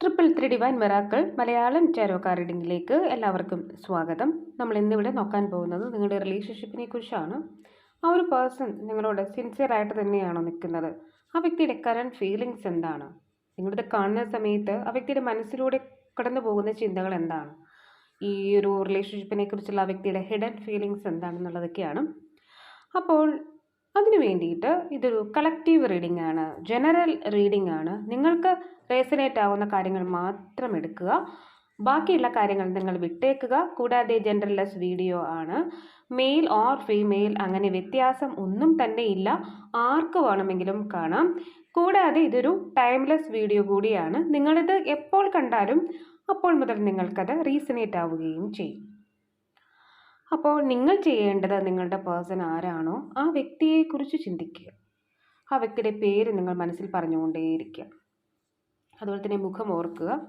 Triple three divine miracles Malayalam ചാരോ റീഡിങ്ങിലേക്ക് എല്ലാവർക്കും സ്വാഗതം. നമ്മൾ ഇന്നിവിടെ നോക്കാൻ പോകുന്നത് നിങ്ങളുടെ റിലേഷൻഷിപ്പിനെ കുറിച്ചാണ്. ആ ഒരു പേഴ്സൺ നിങ്ങളോട് സിൻസിയറായിട്ട് തന്നെയാണോ നിൽക്കുന്നത്? ആ വ്യക്തിയുടെ കറണ്ട് ഫീലിങ്സ് എന്താണ്? നിങ്ങളിത് കാണുന്ന സമയത്ത് ആ വ്യക്തിയുടെ മനസ്സിലൂടെ കടന്നു പോകുന്ന ചിന്തകൾ എന്താണ്? ഈ ഒരു റിലേഷൻഷിപ്പിനെ കുറിച്ചുള്ള ആ വ്യക്തിയുടെ ഹിഡൻ ഫീലിങ്സ് എന്താണെന്നുള്ളതൊക്കെയാണ്. അപ്പോൾ അതിനു വേണ്ടിയിട്ട് ഇതൊരു കളക്റ്റീവ് റീഡിംഗ് ആണ്. ജനറൽ റീഡിംഗ് ആണ്. നിങ്ങൾക്ക് റേസനേറ്റ് ആവുന്ന കാര്യങ്ങൾ മാത്രം എടുക്കുക. ബാക്കിയുള്ള കാര്യങ്ങൾ നിങ്ങൾ വിട്ടേക്കുക. കൂടാതെ ജെൻഡർലെസ് വീഡിയോ ആണ്. മെയിൽ ഓർ ഫീമെയിൽ അങ്ങനെ വ്യത്യാസം ഒന്നും തന്നെ ഇല്ല. ആർക്ക് വേണമെങ്കിലും കാണാം. കൂടാതെ ഇതൊരു ടൈംലെസ് വീഡിയോ കൂടിയാണ്. നിങ്ങളിത് എപ്പോൾ കണ്ടാലും അപ്പോൾ മുതൽ നിങ്ങൾക്കത് റീസനേറ്റ് ആവുകയും ചെയ്യും. അപ്പോൾ നിങ്ങൾ ചെയ്യേണ്ടത് നിങ്ങളുടെ പേഴ്സൺ ആരാണോ ആ വ്യക്തിയെക്കുറിച്ച് ചിന്തിക്കുക. ആ വ്യക്തിയുടെ പേര് നിങ്ങൾ മനസ്സിൽ പറഞ്ഞുകൊണ്ടേയിരിക്കുക. അതുപോലെ തന്നെ മുഖം ഓർക്കുക.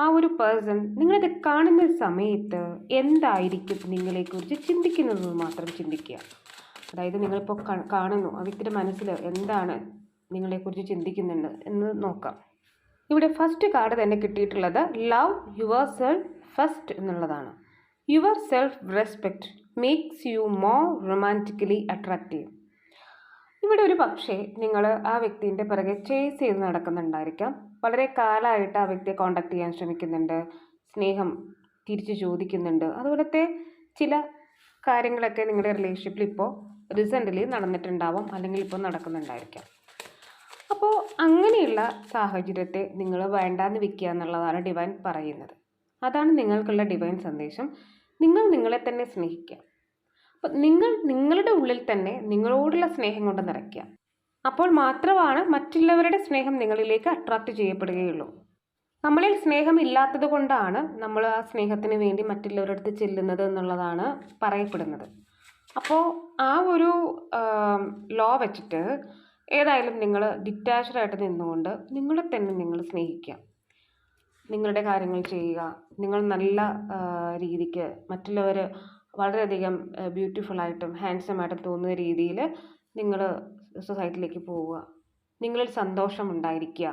ആ ഒരു പേഴ്സൺ നിങ്ങളിത് കാണുന്ന സമയത്ത് എന്തായിരിക്കും നിങ്ങളെക്കുറിച്ച് ചിന്തിക്കുന്നത് മാത്രം ചിന്തിക്കുക. അതായത് നിങ്ങളിപ്പോൾ കാണുന്നു ആ വ്യക്തിയുടെ മനസ്സിൽ എന്താണ് നിങ്ങളെക്കുറിച്ച് ചിന്തിക്കുന്നുണ്ട് എന്ന് നോക്കാം. ഇവിടെ ഫസ്റ്റ് കാർഡ് തന്നെ കിട്ടിയിട്ടുള്ളത് ലവ് യുവർ സെൽഫ് ഫസ്റ്റ് എന്നുള്ളതാണ്. Your self respect makes you more romantically attractive ഇവിടെ ഒരു പക്ഷേ നിങ്ങൾ ആ വ്യക്തിന്റെ പിറകെ ചേസ് ചെയ്ത് നടക്കുന്നുണ്ടായിരിക്കാം. വളരെ കാലമായിട്ട് ആ വ്യക്തിയെ കോണ്ടാക്ട് ചെയ്യാൻ ശ്രമിക്കുന്നുണ്ട്. സ്നേഹം തിരിച്ച് ചോദിക്കുന്നുണ്ട്. അതുപോലത്തെ ചില കാര്യങ്ങളൊക്കെ നിങ്ങളുടെ റിലേഷൻഷിപ്പിൽ ഇപ്പോൾ റീസെന്റ്ലി നടന്നിട്ടുണ്ടാവാം. അല്ലെങ്കിൽ ഇപ്പോൾ നടക്കുന്നുണ്ടായിരിക്കാം. അപ്പോൾ അങ്ങനെയുള്ള സാഹചര്യത്തെ നിങ്ങൾ വേണ്ടാന്ന് വെക്കുക എന്നുള്ളതാണ് ഡിവൈൻ പറയുന്നത്. അതാണ് നിങ്ങൾക്കുള്ള ഡിവൈൻ സന്ദേശം. നിങ്ങൾ നിങ്ങളെ തന്നെ സ്നേഹിക്കുക. അപ്പോൾ നിങ്ങൾ നിങ്ങളുടെ ഉള്ളിൽ തന്നെ നിങ്ങളോടുള്ള സ്നേഹം കൊണ്ട് നിറയ്ക്കുക. അപ്പോൾ മാത്രമാണ് മറ്റുള്ളവരുടെ സ്നേഹം നിങ്ങളിലേക്ക് അട്രാക്റ്റ് ചെയ്യപ്പെടുകയുള്ളൂ. നമ്മളിൽ സ്നേഹം ഇല്ലാത്തത് കൊണ്ടാണ് നമ്മൾ ആ സ്നേഹത്തിന് വേണ്ടി മറ്റുള്ളവരുടെ അടുത്ത് ചെല്ലുന്നത് എന്നുള്ളതാണ് പറയപ്പെടുന്നത്. അപ്പോൾ ആ ഒരു ലോ വെച്ചിട്ട് ഏതായാലും നിങ്ങൾ ഡിറ്റാച്ച്ഡ് ആയിട്ട് നിന്നുകൊണ്ട് നിങ്ങളെ തന്നെ നിങ്ങൾ സ്നേഹിക്കുക. നിങ്ങളുടെ കാര്യങ്ങൾ ചെയ്യുക. നിങ്ങൾ നല്ല രീതിക്ക് മറ്റുള്ളവർ വളരെയധികം ബ്യൂട്ടിഫുള്ളായിട്ടും ആയിട്ടും തോന്നുന്ന രീതിയിൽ നിങ്ങൾ സൊസൈറ്റിയിലേക്ക് പോവുക. നിങ്ങളിൽ സന്തോഷം ഉണ്ടായിരിക്കുക.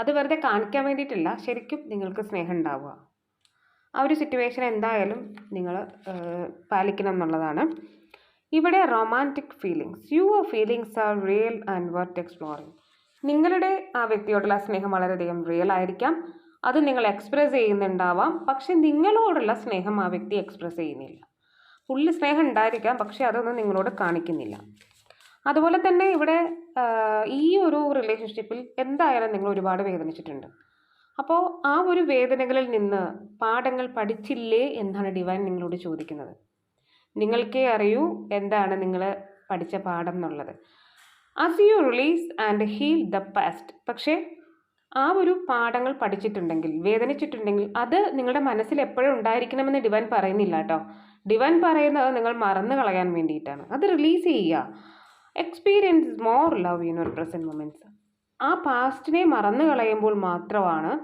അത് വെറുതെ കാണിക്കാൻ വേണ്ടിയിട്ടില്ല ശരിക്കും നിങ്ങൾക്ക് സ്നേഹം ഉണ്ടാവുക. ആ ഒരു സിറ്റുവേഷൻ എന്തായാലും നിങ്ങൾ പാലിക്കണം എന്നുള്ളതാണ്. ഇവിടെ romantic feelings your feelings are real and worth exploring നിങ്ങളുടെ ആ വ്യക്തിയോടുള്ള സ്നേഹം വളരെയധികം റിയൽ ആയിരിക്കാം. അത് നിങ്ങൾ എക്സ്പ്രസ് ചെയ്യുന്നുണ്ടാവാം. പക്ഷെ നിങ്ങളോടുള്ള സ്നേഹം ആ വ്യക്തി എക്സ്പ്രസ് ചെയ്യുന്നില്ല. ഉള്ളിൽ സ്നേഹം ഉണ്ടായിരിക്കാം പക്ഷെ അതൊന്നും നിങ്ങളോട് കാണിക്കുന്നില്ല. അതുപോലെ തന്നെ ഇവിടെ ഈ ഒരു റിലേഷൻഷിപ്പിൽ എന്തായാലും നിങ്ങൾ ഒരുപാട് വേദനിച്ചിട്ടുണ്ട്. അപ്പോൾ ആ ഒരു വേദനകളിൽ നിന്ന് പാഠങ്ങൾ പഠിച്ചില്ലേ എന്നാണ് ഡിവൈൻ നിങ്ങളോട് ചോദിക്കുന്നത്. നിങ്ങൾക്കേ അറിയൂ എന്താണ് നിങ്ങൾ പഠിച്ച പാഠം എന്നുള്ളത്. As you release and heal the past പക്ഷേ ആ ഒരു പാഠങ്ങൾ പഠിച്ചിട്ടുണ്ടെങ്കിൽ വേദനിച്ചിട്ടുണ്ടെങ്കിൽ അത് നിങ്ങളുടെ മനസ്സിൽ എപ്പോഴും ഉണ്ടായിരിക്കണമെന്ന് ഡിവൻ പറയുന്നില്ല കേട്ടോ. ഡിവൻ പറയുന്നത് നിങ്ങൾ മറന്നു കളയാൻ വേണ്ടിയിട്ടാണ്. അത് റിലീസ് ചെയ്യുക. Experience more love your present moments ആ പാസ്റ്റിനെ മറന്നു കളയുമ്പോൾ മാത്രമാണ്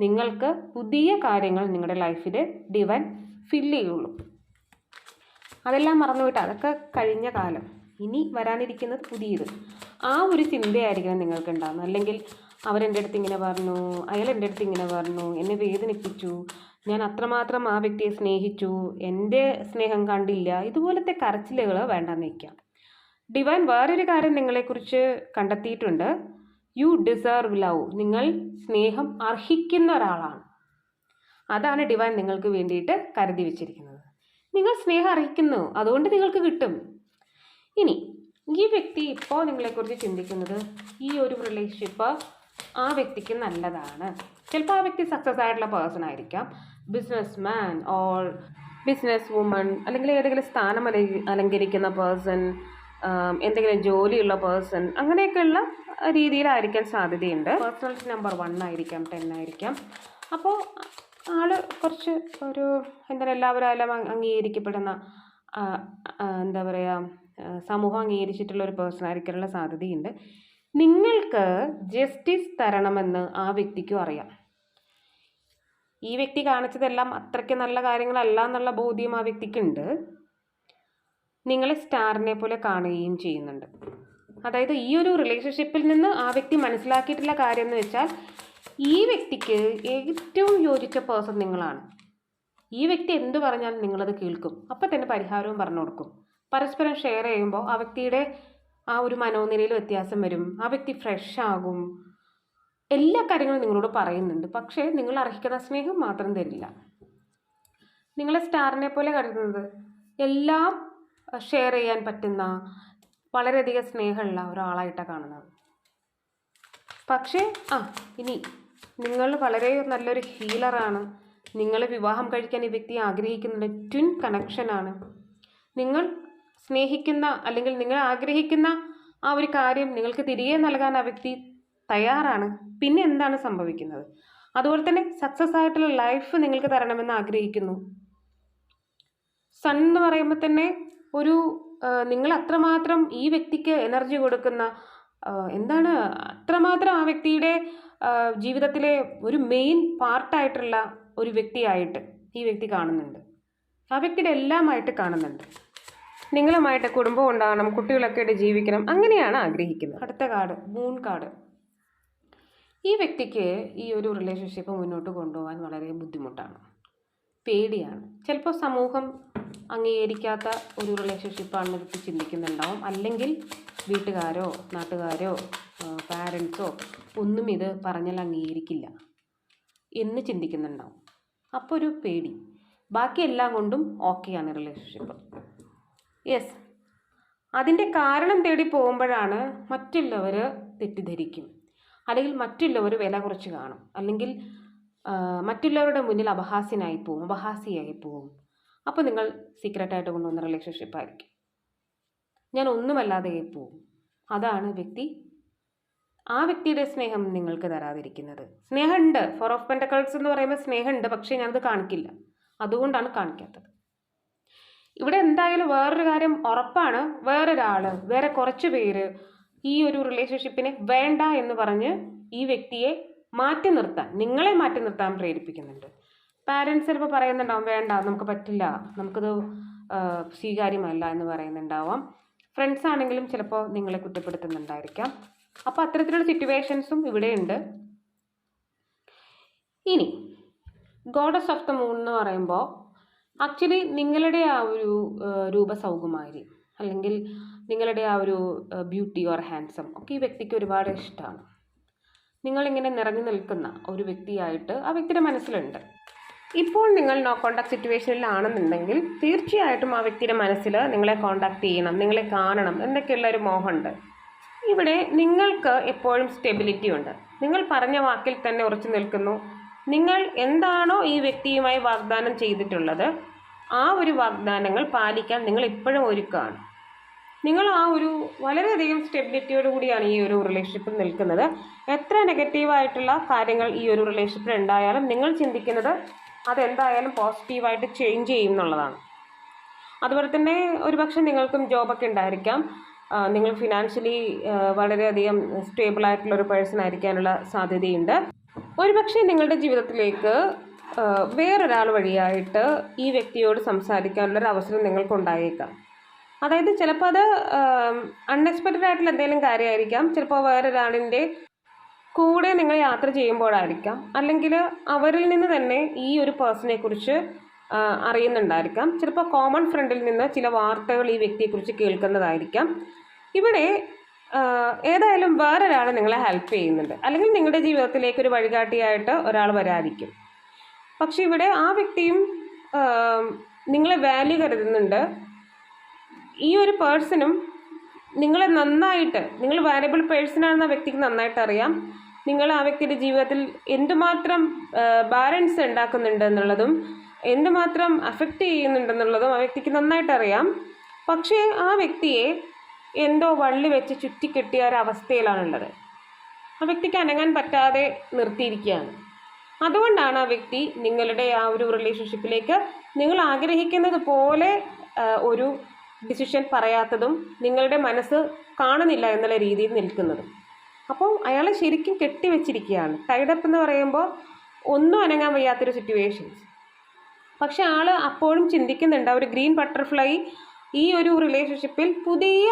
നിങ്ങൾക്ക് പുതിയ കാര്യങ്ങൾ നിങ്ങളുടെ ലൈഫിൽ ഡിവൻ ഫില്ല് ചെയ്യുള്ളൂ. അതെല്ലാം മറന്നുപോയിട്ട് അതൊക്കെ കഴിഞ്ഞ കാലം. ഇനി വരാനിരിക്കുന്നത് പുതിയത്. ആ ഒരു ചിന്തയായിരിക്കണം നിങ്ങൾക്ക് ഉണ്ടാകുന്നത് അല്ലെങ്കിൽ അവരെന്റെ അടുത്ത് ഇങ്ങനെ പറഞ്ഞു അയാൾ എന്റെ അടുത്ത് ഇങ്ങനെ പറഞ്ഞു എന്നെ വേദനിപ്പിച്ചു ഞാൻ അത്രമാത്രം ആ വ്യക്തിയെ സ്നേഹിച്ചു എന്റെ സ്നേഹം കണ്ടില്ല ഇതുപോലത്തെ കരച്ചിലുകൾ വേണ്ടെന്ന് വയ്ക്കാം. ഡിവൈൻ വേറൊരു കാര്യം നിങ്ങളെക്കുറിച്ച് കണ്ടെത്തിയിട്ടുണ്ട്. You deserve love. നിങ്ങൾ സ്നേഹം അർഹിക്കുന്ന ഒരാളാണ്. അതാണ് ഡിവൈൻ നിങ്ങൾക്ക് വേണ്ടിയിട്ട് കരുതി വെച്ചിരിക്കുന്നത്. നിങ്ങൾ സ്നേഹം അർഹിക്കുന്നു അതുകൊണ്ട് നിങ്ങൾക്ക് കിട്ടും. ഇനി ഈ വ്യക്തി ഇപ്പോൾ നിങ്ങളെക്കുറിച്ച് ചിന്തിക്കുന്നത് ഈ ഒരു റിലേഷൻഷിപ്പ് ആ വ്യക്തിക്ക് നല്ലതാണ്. ചിലപ്പോൾ ആ വ്യക്തി സക്സസ് ആയിട്ടുള്ള പേഴ്സൺ ആയിരിക്കാം. Business man or business woman അല്ലെങ്കിൽ ഏതെങ്കിലും സ്ഥാനം അല അലങ്കരിക്കുന്ന പേഴ്സൺ എന്തെങ്കിലും ജോലിയുള്ള പേഴ്സൺ അങ്ങനെയൊക്കെയുള്ള രീതിയിലായിരിക്കാൻ സാധ്യതയുണ്ട്. പേഴ്സണാലിറ്റി നമ്പർ വൺ ആയിരിക്കാം ടെൻ ആയിരിക്കാം. അപ്പോൾ ആൾ കുറച്ച് ഒരു എന്താണ് എല്ലാവരും അംഗീകരിക്കപ്പെടുന്ന എന്താ പറയുക സമൂഹം അംഗീകരിച്ചിട്ടുള്ള ഒരു പേഴ്സൺ ആയിരിക്കാനുള്ള സാധ്യതയുണ്ട്. നിങ്ങൾക്ക് ജസ്റ്റിസ് തരണമെന്ന് ആ വ്യക്തിക്കും അറിയാം. ഈ വ്യക്തി കാണിച്ചതെല്ലാം അത്രയ്ക്ക് നല്ല കാര്യങ്ങളല്ല എന്നുള്ള ബോധ്യം ആ വ്യക്തിക്കുണ്ട്. നിങ്ങളെ സ്റ്റാറിനെ പോലെ കാണുകയും ചെയ്യുന്നുണ്ട്. അതായത് ഈ ഒരു റിലേഷൻഷിപ്പിൽ നിന്ന് ആ വ്യക്തി മനസ്സിലാക്കിയിട്ടുള്ള കാര്യം എന്ന് വെച്ചാൽ ഈ വ്യക്തിക്ക് ഏറ്റവും യോജിച്ച പേഴ്സൺ നിങ്ങളാണ്. ഈ വ്യക്തി എന്തു പറഞ്ഞാലും നിങ്ങളത് കേൾക്കും. അപ്പം തന്നെ പരിഹാരവും പറഞ്ഞു കൊടുക്കും. പരസ്പരം ഷെയർ ചെയ്യുമ്പോൾ ആ വ്യക്തിയുടെ ആ ഒരു മനോനിലയിൽ വ്യത്യാസം വരും. ആ വ്യക്തി ഫ്രഷ് ആകും. എല്ലാ കാര്യങ്ങളും നിങ്ങളോട് പറയുന്നുണ്ട്. പക്ഷേ നിങ്ങൾ അർഹിക്കുന്ന സ്നേഹം മാത്രം തരില്ല. നിങ്ങളെ സ്റ്റാറിനെ പോലെ കരുതുന്നത് എല്ലാം ഷെയർ ചെയ്യാൻ പറ്റുന്ന വളരെയധികം സ്നേഹമുള്ള ഒരാളായിട്ടാണ് കാണുന്നത്. പക്ഷേ ആ ഇനി നിങ്ങൾ വളരെ നല്ലൊരു ഹീലറാണ് നിങ്ങൾ വിവാഹം കഴിക്കാൻ ഈ വ്യക്തി ആഗ്രഹിക്കുന്നുണ്ട് ട്വിൻ കണക്ഷനാണ് നിങ്ങൾ സ്നേഹിക്കുന്ന അല്ലെങ്കിൽ നിങ്ങൾ ആഗ്രഹിക്കുന്ന ആ ഒരു കാര്യം നിങ്ങൾക്ക് തിരികെ നൽകാൻ ആ വ്യക്തി തയ്യാറാണ്. പിന്നെ എന്താണ് സംഭവിക്കുന്നത്? അതുപോലെ തന്നെ സക്സസ് ആയിട്ടുള്ള ലൈഫ് നിങ്ങൾക്ക് തരണമെന്ന് ആഗ്രഹിക്കുന്നു. സൺ എന്ന് പറയുമ്പോൾ തന്നെ ഒരു നിങ്ങൾ അത്രമാത്രം ഈ വ്യക്തിക്ക് എനർജി കൊടുക്കുന്ന എന്താണ് അത്രമാത്രം ആ വ്യക്തിയുടെ ജീവിതത്തിലെ ഒരു മെയിൻ പാർട്ടായിട്ടുള്ള ഒരു വ്യക്തിയായിട്ട് ഈ വ്യക്തി കാണുന്നുണ്ട്. ആ വ്യക്തിയുടെ എല്ലാമായിട്ട് കാണുന്നുണ്ട്. നിങ്ങളുമായിട്ട് കുടുംബം ഉണ്ടാകണം കുട്ടികളൊക്കെ ആയിട്ട് ജീവിക്കണം അങ്ങനെയാണ് ആഗ്രഹിക്കുന്നത്. അടുത്ത കാർഡ് മൂൺ കാർഡ്. ഈ വ്യക്തിക്ക് ഈ ഒരു റിലേഷൻഷിപ്പ് മുന്നോട്ട് കൊണ്ടുപോകാൻ വളരെ ബുദ്ധിമുട്ടാണ്. പേടിയാണ്. ചിലപ്പോൾ സമൂഹം അംഗീകരിക്കാത്ത ഒരു റിലേഷൻഷിപ്പാണെന്ന് വ്യക്തി ചിന്തിക്കുന്നുണ്ടാവും. അല്ലെങ്കിൽ വീട്ടുകാരോ നാട്ടുകാരോ പാരൻസോ ഒന്നും ഇത് പറഞ്ഞാൽ അംഗീകരിക്കില്ല എന്ന് ചിന്തിക്കുന്നുണ്ടാവും. അപ്പോൾ ഒരു പേടി. ബാക്കി എല്ലാം കൊണ്ടും ഓക്കെയാണ് റിലേഷൻഷിപ്പ് യെസ് അതിന്റെ കാരണം തേടി പോകുമ്പോഴാണ് മറ്റുള്ളവർ തെറ്റിദ്ധരിക്കും. അല്ലെങ്കിൽ മറ്റുള്ളവർ വില കുറച്ച് കാണും. അല്ലെങ്കിൽ മറ്റുള്ളവരുടെ മുന്നിൽ അപഹാസ്യനായി പോവും അപഹാസ്യയായി പോവും. അപ്പോൾ നിങ്ങൾ സീക്രട്ടായിട്ട് കൊണ്ടുവന്ന റിലേഷൻഷിപ്പ് ആയിരിക്കും. ഞാൻ ഒന്നുമല്ലാതെ പോവും. അതാണ് വ്യക്തി ആ വ്യക്തിയുടെ സ്നേഹം നിങ്ങൾക്ക് തരാതിരിക്കുന്നത്. സ്നേഹമുണ്ട്. ഫോർ ഓഫ് പെന്റക്കൾസ് എന്ന് പറയുമ്പോൾ സ്നേഹമുണ്ട്. പക്ഷേ ഞാനത് കാണിക്കില്ല. അതുകൊണ്ടാണ് കാണിക്കാത്തത്. ഇവിടെ എന്തായാലും വേറൊരു കാര്യം ഉറപ്പാണ്. വേറൊരാൾ വേറെ കുറച്ച് പേര് ഈ ഒരു റിലേഷൻഷിപ്പിനെ വേണ്ട എന്ന് പറഞ്ഞ് ഈ വ്യക്തിയെ മാറ്റി നിർത്താൻ നിങ്ങളെ മാറ്റി നിർത്താൻ പ്രേരിപ്പിക്കുന്നുണ്ട്. പാരൻസ് ചിലപ്പോൾ പറയുന്നുണ്ടാവും വേണ്ട നമുക്ക് പറ്റില്ല നമുക്കത് സ്വീകാര്യമല്ല എന്ന് പറയുന്നുണ്ടാവാം. ഫ്രണ്ട്സ് ആണെങ്കിലും ചിലപ്പോൾ നിങ്ങളെ കുറ്റപ്പെടുത്തുന്നുണ്ടായിരിക്കാം. അപ്പോൾ അത്തരത്തിലുള്ള സിറ്റുവേഷൻസും ഇവിടെയുണ്ട് ഇനി ഗോഡസ് ഓഫ് ദ മൂൺ എന്ന് പറയുമ്പോൾ ആക്ച്വലി നിങ്ങളുടെ ആ ഒരു രൂപസൗകുമാരി അല്ലെങ്കിൽ നിങ്ങളുടെ ആ ഒരു ബ്യൂട്ടി ഓർ ഹാൻസം ഒക്കെ ഈ വ്യക്തിക്ക് ഒരുപാട് ഇഷ്ടമാണ് നിങ്ങളിങ്ങനെ നിറഞ്ഞു നിൽക്കുന്ന ഒരു വ്യക്തിയായിട്ട് ആ വ്യക്തിയുടെ മനസ്സിലുണ്ട്. ഇപ്പോൾ നിങ്ങൾ നോ കോണ്ടാക്ട് സിറ്റുവേഷനിലാണെന്നുണ്ടെങ്കിൽ തീർച്ചയായിട്ടും ആ വ്യക്തിയുടെ മനസ്സിൽ നിങ്ങളെ കോണ്ടാക്ട് ചെയ്യണം നിങ്ങളെ കാണണം എന്നൊക്കെയുള്ള ഒരു മോഹമുണ്ട്. ഇവിടെ നിങ്ങൾക്ക് എപ്പോഴും സ്റ്റെബിലിറ്റി ഉണ്ട്. നിങ്ങൾ പറഞ്ഞ വാക്കിൽ തന്നെ ഉറച്ചു നിൽക്കുന്നു. നിങ്ങൾ എന്താണോ ഈ വ്യക്തിയുമായി വാഗ്ദാനം ചെയ്തിട്ടുള്ളത് ആ ഒരു വാഗ്ദാനങ്ങൾ പാലിക്കാൻ നിങ്ങൾ ഇപ്പോഴും ഒരുക്കുകയാണ് നിങ്ങൾ ആ ഒരു വളരെയധികം സ്റ്റെബിലിറ്റിയോട് കൂടിയാണ് ഈ ഒരു റിലേഷൻഷിപ്പിൽ നിൽക്കുന്നത്. എത്ര നെഗറ്റീവായിട്ടുള്ള കാര്യങ്ങൾ ഈ ഒരു റിലേഷൻഷിപ്പിൽ ഉണ്ടായാലും നിങ്ങൾ ചിന്തിക്കുന്നത് അതെന്തായാലും പോസിറ്റീവായിട്ട് ചേഞ്ച് ചെയ്യും എന്നുള്ളതാണ്. അതുപോലെ തന്നെ ഒരുപക്ഷെ നിങ്ങൾക്കും ജോബൊക്കെ ഉണ്ടായിരിക്കാം. നിങ്ങൾ ഫിനാൻഷ്യലി വളരെയധികം സ്റ്റേബിൾ ആയിട്ടുള്ള ഒരു പേഴ്സൺ ആയിരിക്കാനുള്ള സാധ്യതയുണ്ട്. ഒരുപക്ഷെ നിങ്ങളുടെ ജീവിതത്തിലേക്ക് വേറൊരാൾ വഴിയായിട്ട് ഈ വ്യക്തിയോട് സംസാരിക്കാനുള്ളൊരു അവസരം നിങ്ങൾക്കുണ്ടായേക്കാം. അതായത് ചിലപ്പോൾ അത് അൺഎക്സ്പെക്റ്റഡ് ആയിട്ടുള്ള എന്തെങ്കിലും കാര്യമായിരിക്കാം. ചിലപ്പോൾ വേറൊരാളിന്റെ കൂടെ നിങ്ങൾ യാത്ര ചെയ്യുമ്പോഴായിരിക്കാം. അല്ലെങ്കിൽ അവരിൽ നിന്ന് തന്നെ ഈ ഒരു പേഴ്സണെ കുറിച്ച് അറിയുന്നുണ്ടായിരിക്കാം. ചിലപ്പോൾ കോമൺ ഫ്രണ്ടിൽ നിന്ന് ചില വാർത്തകൾ ഈ വ്യക്തിയെക്കുറിച്ച് കേൾക്കുന്നതായിരിക്കാം. ഇവിടെ ഏതായാലും വേറൊരാൾ നിങ്ങളെ ഹെൽപ്പ് ചെയ്യുന്നുണ്ട്. അല്ലെങ്കിൽ നിങ്ങളുടെ ജീവിതത്തിലേക്ക് ഒരു വഴികാട്ടിയായിട്ട് ഒരാൾ വരാതിരിക്കും. പക്ഷെ ഇവിടെ ആ വ്യക്തിയും നിങ്ങളെ വാല്യൂ കരുതുന്നുണ്ട്. ഈ ഒരു പേഴ്സണും നിങ്ങളെ നന്നായിട്ട് നിങ്ങൾ വാല്യബിൾ ആ വ്യക്തിക്ക് നന്നായിട്ട് അറിയാം. നിങ്ങൾ ആ വ്യക്തിയുടെ ജീവിതത്തിൽ എന്തുമാത്രം ബാലൻസ് ഉണ്ടാക്കുന്നുണ്ട് എന്നുള്ളതും എന്തുമാത്രം അഫക്റ്റ് ചെയ്യുന്നുണ്ടെന്നുള്ളതും ആ വ്യക്തിക്ക് നന്നായിട്ട് അറിയാം. പക്ഷേ ആ വ്യക്തിയെ എന്തോ വള്ളി വെച്ച് ചുറ്റിക്കെട്ടിയ ഒരവസ്ഥയിലാണുള്ളത്. ആ വ്യക്തിക്ക് അനങ്ങാൻ പറ്റാതെ നിർത്തിയിരിക്കുകയാണ്. അതുകൊണ്ടാണ് ആ വ്യക്തി നിങ്ങളുടെ ആ ഒരു റിലേഷൻഷിപ്പിലേക്ക് നിങ്ങൾ ആഗ്രഹിക്കുന്നത് പോലെ ഒരു ഡിസിഷൻ പറയാത്തതും നിങ്ങളുടെ മനസ്സ് കാണുന്നില്ല എന്നുള്ള രീതിയിൽ നിൽക്കുന്നതും. അപ്പോൾ അയാളെ ശരിക്കും കെട്ടിവെച്ചിരിക്കുകയാണ്. ടൈഡപ്പ് എന്ന് പറയുമ്പോൾ ഒന്നും അനങ്ങാൻ വയ്യാത്തൊരു സിറ്റുവേഷൻസ് പക്ഷെ ആൾ അപ്പോഴും ചിന്തിക്കുന്നുണ്ട്. ഒരു ഗ്രീൻ ബട്ടർഫ്ലൈ ഈ ഒരു റിലേഷൻഷിപ്പിൽ പുതിയ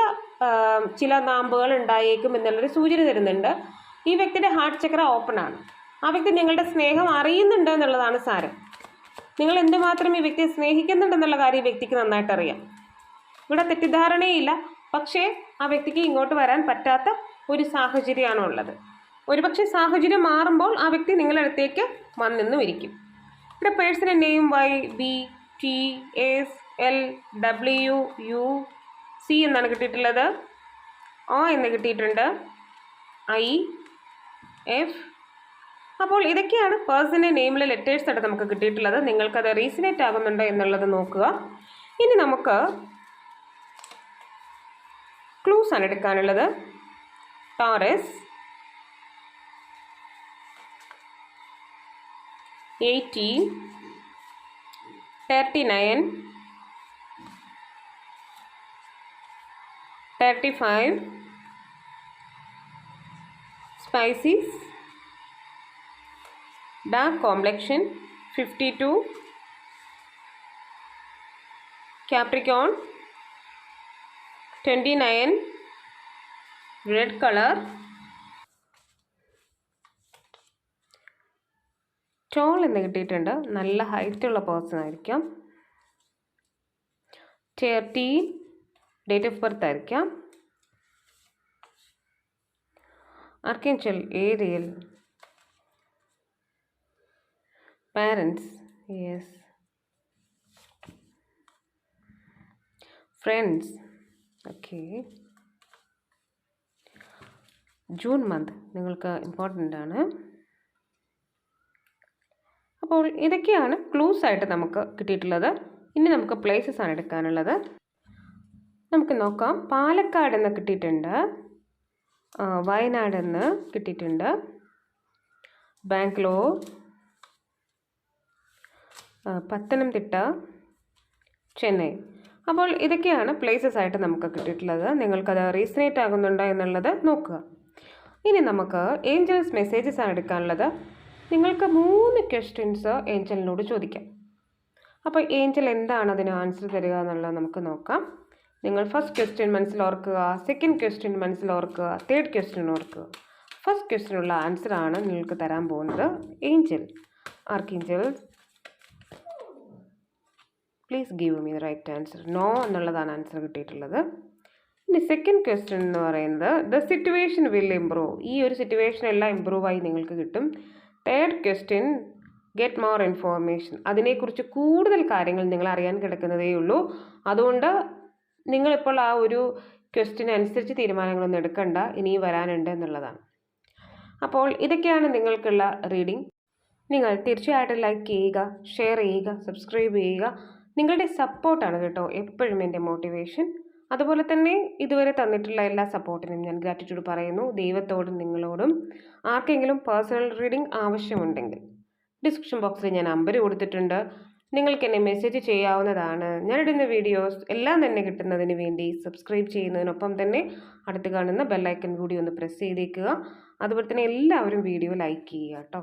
ചില നാമ്പുകൾ ഉണ്ടായേക്കും എന്നുള്ളൊരു സൂചന തരുന്നുണ്ട്. ഈ വ്യക്തിയുടെ ഹാർട്ട് ചക്ര ഓപ്പൺ ആണ്. ആ വ്യക്തി നിങ്ങളുടെ സ്നേഹം അറിയുന്നുണ്ട് എന്നുള്ളതാണ് സാരം. നിങ്ങൾ എന്തുമാത്രം ഈ വ്യക്തിയെ സ്നേഹിക്കുന്നുണ്ടെന്നുള്ള കാര്യം ഈ വ്യക്തിക്ക് നന്നായിട്ട് അറിയാം. ഇവിടെ തെറ്റിദ്ധാരണയില്ല. പക്ഷേ ആ വ്യക്തിക്ക് ഇങ്ങോട്ട് വരാൻ പറ്റാത്ത ഒരു സാഹചര്യമാണ് ഉള്ളത്. ഒരുപക്ഷെ സാഹചര്യം മാറുമ്പോൾ ആ വ്യക്തി നിങ്ങളുടെ അടുത്തേക്ക് വന്നെന്നും ഇരിക്കും. ഇവിടെ personal name Y B T S L W U C എന്നാണ് കിട്ടിയിട്ടുള്ളത്. ഒ എന്ന് കിട്ടിയിട്ടുണ്ട്. ഐ എഫ് അപ്പോൾ ഇതൊക്കെയാണ് പേഴ്സണൽ നെയിമിലെ ലെറ്റേഴ്സ് ആയിട്ട് നമുക്ക് കിട്ടിയിട്ടുള്ളത്. നിങ്ങൾക്കത് റീസിനേറ്റ് ആകുന്നുണ്ടോ എന്നുള്ളത് നോക്കുക. ഇനി നമുക്ക് ക്ലൂസ് ആണ് എടുക്കാനുള്ളത്. Taurus eighteen thirty nine thirty five species dark complexion fifty two Capricorn twenty nine red color. Tall എന്ന് കിട്ടിയിട്ടുണ്ട്. നല്ല ഹൈറ്റുള്ള പേഴ്സൺ ആയിരിക്കാം. തേർട്ടി ഡേറ്റ് ഓഫ് ബർത്ത് ആയിരിക്കാം. Archangel Ariel parents yes. Friends okay. June month നിങ്ങൾക്ക് important ആണ്. അപ്പോൾ ഇതൊക്കെയാണ് ക്ലൂസ് ആയിട്ട് നമുക്ക് കിട്ടിയിട്ടുള്ളത്. ഇനി നമുക്ക് പ്ലേസസ് ആണ് എടുക്കാനുള്ളത്. നമുക്ക് നോക്കാം. പാലക്കാട് എന്ന് കിട്ടിയിട്ടുണ്ട്. വയനാട് എന്ന് കിട്ടിയിട്ടുണ്ട്. ബാംഗ്ലൂർ. പത്തനംതിട്ട. ചെന്നൈ. അപ്പോൾ ഇതൊക്കെയാണ് പ്ലേസസ് ആയിട്ട് നമുക്ക് കിട്ടിയിട്ടുള്ളത്. നിങ്ങൾക്കത് റീസനേറ്റ് ആകുന്നുണ്ടോ എന്നുള്ളത് നോക്കുക. ഇനി നമുക്ക് ഏഞ്ചൽസ് മെസ്സേജസ് ആണ് എടുക്കാനുള്ളത്. നിങ്ങൾക്ക് മൂന്ന് ക്വസ്റ്റ്യൻസ് ഏഞ്ചലിനോട് ചോദിക്കാം. അപ്പോൾ ഏഞ്ചൽ എന്താണ് അതിന് ആൻസർ തരിക എന്നുള്ളത് നമുക്ക് നോക്കാം. നിങ്ങൾ ഫസ്റ്റ് ക്വസ്റ്റ്യൻ മനസ്സിൽ ഓർക്കുക സെക്കൻഡ് ക്വസ്റ്റ്യൻ മനസ്സിൽ ഓർക്കുക തേർഡ് ക്വസ്റ്റ്യൻ ഓർക്കുക. ഫസ്റ്റ് ക്വസ്റ്റ്യനുള്ള ആൻസർ ആണ് നിങ്ങൾക്ക് തരാൻ പോകുന്നത്. Angel archangel please give me right answer no എന്നുള്ളതാണ് ആൻസർ കിട്ടിയിട്ടുള്ളത്. ഇനി സെക്കൻഡ് ക്വസ്റ്റ്യൻ എന്ന് പറയുന്നത് ദ സിറ്റുവേഷൻ വിൽ ഇമ്പ്രൂവ് ഈ ഒരു സിറ്റുവേഷൻ എല്ലാം ഇമ്പ്രൂവ് ആയി നിങ്ങൾക്ക് കിട്ടും. Third question get more information അതിനെക്കുറിച്ച് കൂടുതൽ കാര്യങ്ങൾ നിങ്ങൾ അറിയാൻ കിടക്കുന്നതേ ഉള്ളൂ അതുകൊണ്ട് നിങ്ങളിപ്പോൾ ആ ഒരു ക്വസ്റ്റ്യൻ അനുസരിച്ച് തീരുമാനങ്ങളൊന്നും എടുക്കണ്ട. ഇനി വരാനുണ്ട് എന്നുള്ളതാണ്. അപ്പോൾ ഇതൊക്കെയാണ് നിങ്ങൾക്കുള്ള റീഡിംഗ് നിങ്ങൾ തീർച്ചയായിട്ടും ലൈക്ക് ചെയ്യുക ഷെയർ ചെയ്യുക സബ്സ്ക്രൈബ് ചെയ്യുക. നിങ്ങളുടെ സപ്പോർട്ടാണ് കേട്ടോ എപ്പോഴും എന്റെ മോട്ടിവേഷൻ. അതുപോലെ തന്നെ ഇതുവരെ തന്നിട്ടുള്ള എല്ലാ സപ്പോർട്ടിനും ഞാൻ ഗ്രാറ്റിറ്റ്യൂഡ് പറയുന്നു. ദൈവത്തോടും നിങ്ങളോടും. ആർക്കെങ്കിലും പേഴ്സണൽ റീഡിംഗ് ആവശ്യമുണ്ടെങ്കിൽ ഡിസ്ക്രിപ്ഷൻ ബോക്സിൽ ഞാൻ നമ്പർ കൊടുത്തിട്ടുണ്ട്. നിങ്ങൾക്ക് എന്നെ മെസ്സേജ് ചെയ്യാവുന്നതാണ്. ഞാനിടുന്ന വീഡിയോസ് എല്ലാം തന്നെ കിട്ടുന്നതിന് വേണ്ടി സബ്സ്ക്രൈബ് ചെയ്യുന്നതിനൊപ്പം തന്നെ അടുത്ത് കാണുന്ന ബെല്ലൈക്കൺ കൂടി ഒന്ന് പ്രസ് ചെയ്തേക്കുക. അതുപോലെ തന്നെ എല്ലാവരും വീഡിയോ ലൈക്ക് ചെയ്യുക കേട്ടോ